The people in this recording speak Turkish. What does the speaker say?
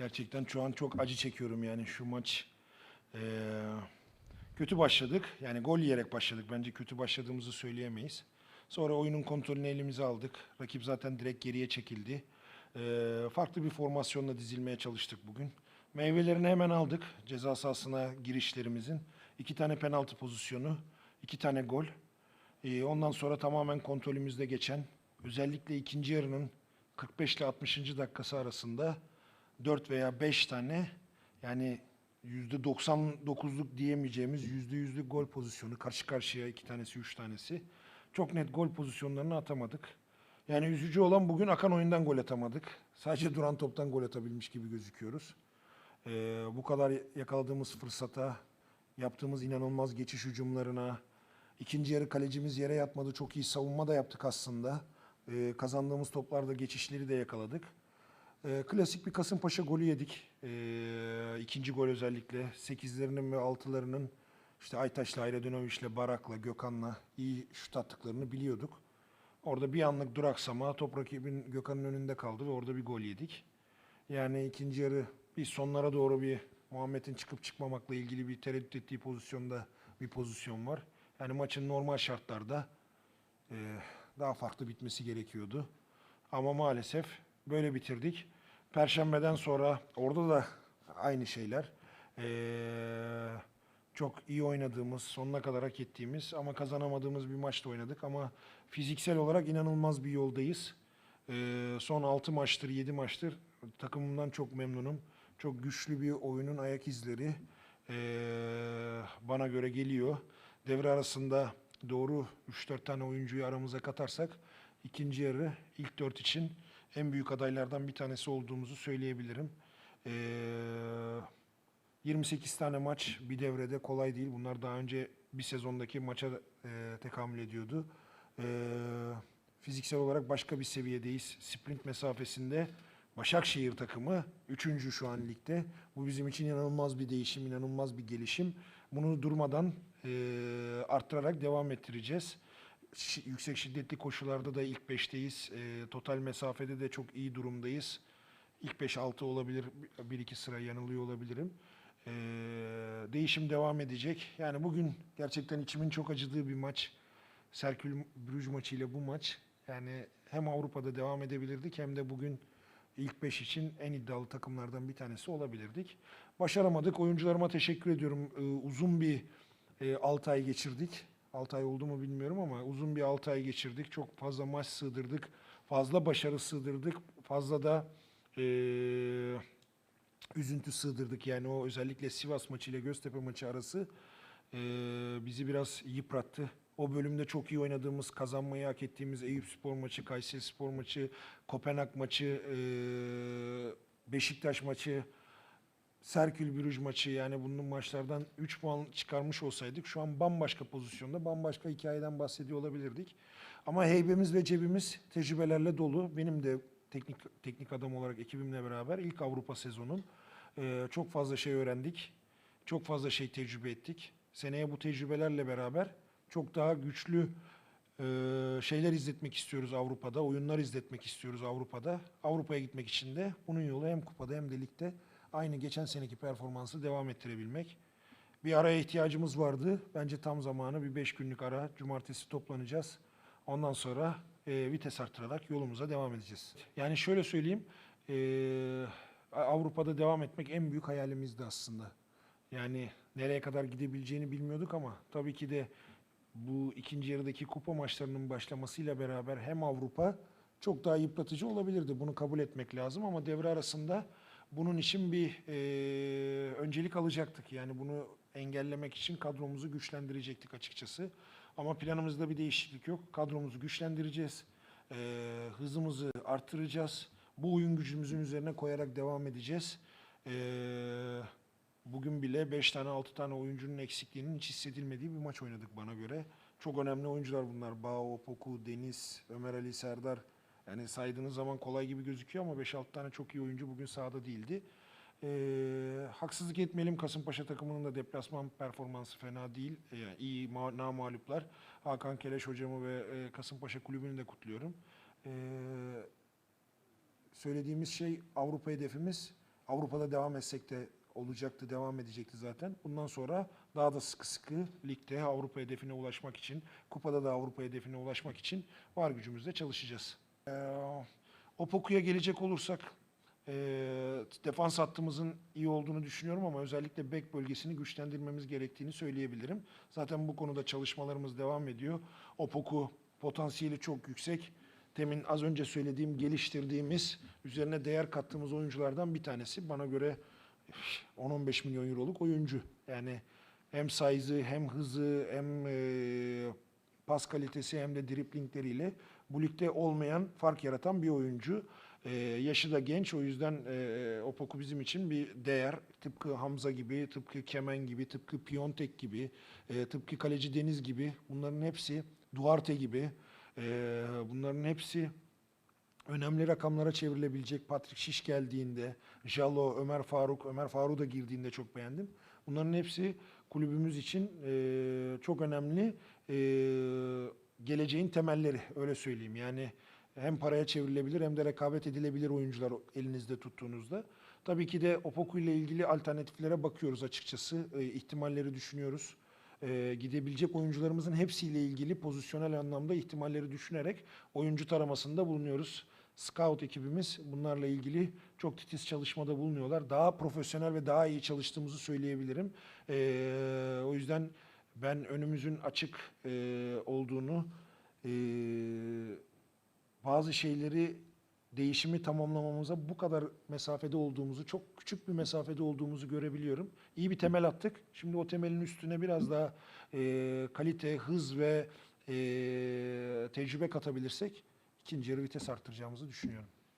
Gerçekten şu an çok acı çekiyorum yani şu maç. eee, kötü başladık. Yani gol yiyerek başladık. Bence kötü başladığımızı söyleyemeyiz. Sonra oyunun kontrolünü elimize aldık. Rakip zaten direkt geriye çekildi. Eee, farklı bir formasyonla dizilmeye çalıştık bugün. Meyvelerini hemen aldık ceza sahasına girişlerimizin. İki tane penaltı pozisyonu, iki tane gol. Ee, ondan sonra tamamen kontrolümüzde geçen, özellikle ikinci yarının 45 ile 60. dakikası arasında 4 veya 5 tane yani %99'luk diyemeyeceğimiz %100'lük gol pozisyonu karşı karşıya iki tanesi, üç tanesi. Çok net gol pozisyonlarını atamadık. Yani üzücü olan bugün akan oyundan gol atamadık. Sadece duran toptan gol atabilmiş gibi gözüküyoruz. Ee, bu kadar yakaladığımız fırsata, yaptığımız inanılmaz geçiş hücumlarına, ikinci yarı kalecimiz yere yatmadı. Çok iyi savunma da yaptık aslında. Ee, kazandığımız toplarda geçişleri de yakaladık. Ee, klasik bir Kasımpaşa golü yedik. Ee, ikinci gol özellikle. Sekizlerinin ve altılarının işte Aytaş'la, Ayradinoviç'le, Barak'la, Gökhan'la iyi şut attıklarını biliyorduk. Orada bir anlık duraksama top rakibin Gökhan'ın önünde kaldı ve orada bir gol yedik. Yani ikinci yarı bir sonlara doğru bir Muhammed'in çıkıp çıkmamakla ilgili bir tereddüt ettiği pozisyonda bir pozisyon var. Yani maçın normal şartlarda e, daha farklı bitmesi gerekiyordu. Ama maalesef böyle bitirdik. Perşembeden sonra orada da aynı şeyler. E, çok iyi oynadığımız, sonuna kadar hak ettiğimiz ama kazanamadığımız bir maçta oynadık. Ama fiziksel olarak inanılmaz bir yoldayız. Ee, son 6 maçtır, 7 maçtır takımımdan çok memnunum. Çok güçlü bir oyunun ayak izleri ee, bana göre geliyor. Devre arasında doğru 3-4 tane oyuncuyu aramıza katarsak ikinci yarı ilk 4 için en büyük adaylardan bir tanesi olduğumuzu söyleyebilirim. Ee, 28 tane maç bir devrede kolay değil. Bunlar daha önce bir sezondaki maça e, tekamül ediyordu. E, fiziksel olarak başka bir seviyedeyiz. Sprint mesafesinde Başakşehir takımı 3. şu an ligde. Bu bizim için inanılmaz bir değişim, inanılmaz bir gelişim. Bunu durmadan e, arttırarak devam ettireceğiz. Yüksek şiddetli koşularda da ilk 5'teyiz. E, total mesafede de çok iyi durumdayız. İlk 5-6 olabilir, 1-2 sıra yanılıyor olabilirim. Ee, değişim devam edecek. Yani bugün gerçekten içimin çok acıdığı bir maç. Serkül Brüj maçıyla bu maç. Yani hem Avrupa'da devam edebilirdik hem de bugün ilk 5 için en iddialı takımlardan bir tanesi olabilirdik. Başaramadık. Oyuncularıma teşekkür ediyorum. Ee, uzun bir 6 ay geçirdik. 6 ay oldu mu bilmiyorum ama uzun bir 6 ay geçirdik. Çok fazla maç sığdırdık. Fazla başarı sığdırdık. Fazla da eee üzüntü sığdırdık. Yani o özellikle Sivas maçı ile Göztepe maçı arası eee, bizi biraz yıprattı. O bölümde çok iyi oynadığımız, kazanmayı hak ettiğimiz Eyüp Spor maçı, Kayseri Spor maçı, Kopenhag maçı, eee, Beşiktaş maçı, Serkül Brüj maçı yani bunun maçlardan 3 puan çıkarmış olsaydık şu an bambaşka pozisyonda, bambaşka hikayeden bahsediyor olabilirdik. Ama heybemiz ve cebimiz tecrübelerle dolu. Benim de teknik teknik adam olarak ekibimle beraber ilk Avrupa sezonum. Ee, çok fazla şey öğrendik. Çok fazla şey tecrübe ettik. Seneye bu tecrübelerle beraber çok daha güçlü e, şeyler izletmek istiyoruz Avrupa'da. Oyunlar izletmek istiyoruz Avrupa'da. Avrupa'ya gitmek için de bunun yolu hem kupada hem de ligde aynı geçen seneki performansı devam ettirebilmek. Bir araya ihtiyacımız vardı. Bence tam zamanı bir beş günlük ara. Cumartesi toplanacağız. Ondan sonra e, vites arttırarak yolumuza devam edeceğiz. Yani şöyle söyleyeyim. e, Avrupa'da devam etmek en büyük hayalimizdi aslında. Yani nereye kadar gidebileceğini bilmiyorduk ama tabii ki de bu ikinci yarıdaki kupa maçlarının başlamasıyla beraber hem Avrupa çok daha yıpratıcı olabilirdi. Bunu kabul etmek lazım ama devre arasında bunun için bir e, öncelik alacaktık. Yani bunu engellemek için kadromuzu güçlendirecektik açıkçası. Ama planımızda bir değişiklik yok. Kadromuzu güçlendireceğiz. E, hızımızı arttıracağız. Bu oyun gücümüzün üzerine koyarak devam edeceğiz. E, bugün bile 5 tane 6 tane oyuncunun eksikliğinin hiç hissedilmediği bir maç oynadık bana göre. Çok önemli oyuncular bunlar. Bao, Poku, Deniz, Ömer Ali, Serdar. Yani saydığınız zaman kolay gibi gözüküyor ama 5-6 tane çok iyi oyuncu bugün sahada değildi. Ee, haksızlık etmeyelim Kasımpaşa takımının da deplasman performansı fena değil. Ee, Yani iyi ma- namaluplar. Hakan Keleş hocamı ve e, Kasımpaşa kulübünü de kutluyorum. Ee, söylediğimiz şey Avrupa hedefimiz. Avrupa'da devam etsek de olacaktı, devam edecekti zaten. Bundan sonra daha da sıkı sıkı ligde Avrupa hedefine ulaşmak için, kupada da Avrupa hedefine ulaşmak için var gücümüzle çalışacağız. Ee, Opoku'ya gelecek olursak e, defans hattımızın iyi olduğunu düşünüyorum ama özellikle bek bölgesini güçlendirmemiz gerektiğini söyleyebilirim. Zaten bu konuda çalışmalarımız devam ediyor. Opoku potansiyeli çok yüksek. Temin az önce söylediğim, geliştirdiğimiz, üzerine değer kattığımız oyunculardan bir tanesi. Bana göre 10-15 milyon euroluk oyuncu. Yani hem size'ı hem hızı hem e, pas kalitesi hem de driplingleriyle bu ligde olmayan, fark yaratan bir oyuncu. E, yaşı da genç o yüzden e, Opoku bizim için bir değer. Tıpkı Hamza gibi, tıpkı Kemen gibi, tıpkı Piontek gibi, e, tıpkı Kaleci Deniz gibi bunların hepsi, Duarte gibi e, bunların hepsi önemli rakamlara çevrilebilecek Patrick Şiş geldiğinde, Jalo, Ömer Faruk, Ömer Faruk da girdiğinde çok beğendim. Bunların hepsi kulübümüz için e, çok önemli e, geleceğin temelleri öyle söyleyeyim. Yani hem paraya çevrilebilir hem de rekabet edilebilir oyuncular elinizde tuttuğunuzda. Tabii ki de Opoku ile ilgili alternatiflere bakıyoruz açıkçası. E, ihtimalleri düşünüyoruz. E, gidebilecek oyuncularımızın hepsiyle ilgili pozisyonel anlamda ihtimalleri düşünerek oyuncu taramasında bulunuyoruz. Scout ekibimiz bunlarla ilgili çok titiz çalışmada bulunuyorlar. Daha profesyonel ve daha iyi çalıştığımızı söyleyebilirim. E, o yüzden ben önümüzün açık e, olduğunu, e, bazı şeyleri değişimi tamamlamamıza bu kadar mesafede olduğumuzu, çok küçük bir mesafede olduğumuzu görebiliyorum. İyi bir temel attık. Şimdi o temelin üstüne biraz daha e, kalite, hız ve e, tecrübe katabilirsek ikinci yarı vites arttıracağımızı düşünüyorum.